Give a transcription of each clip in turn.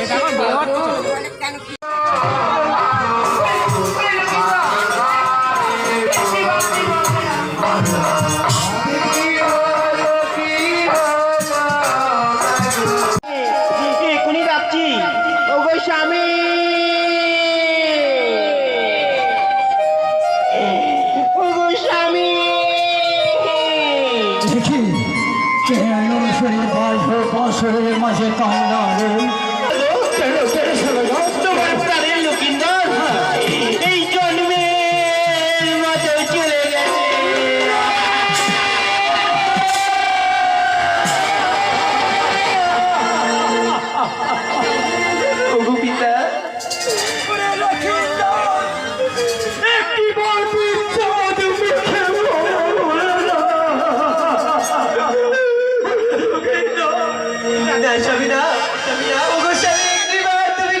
সেটা আমার ব্যবহার Thank you. কেন শরীর পাশ পাশ মাঝে কান্না রে কেন কেন? না স্বামী না ওগো স্বামী একটিবার তুমি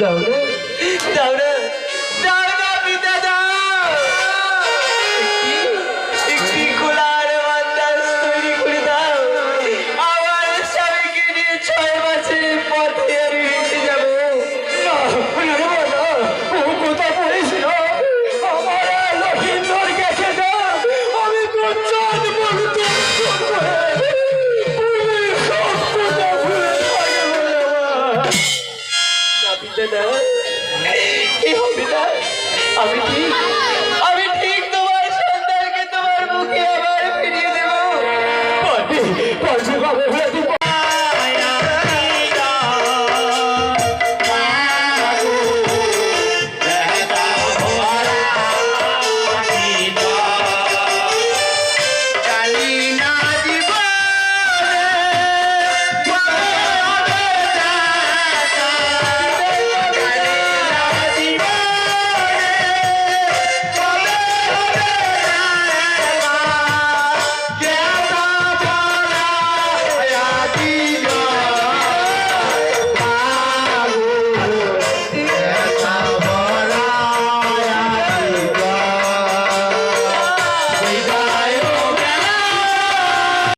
দাও না দাও না এ হবে আমি কি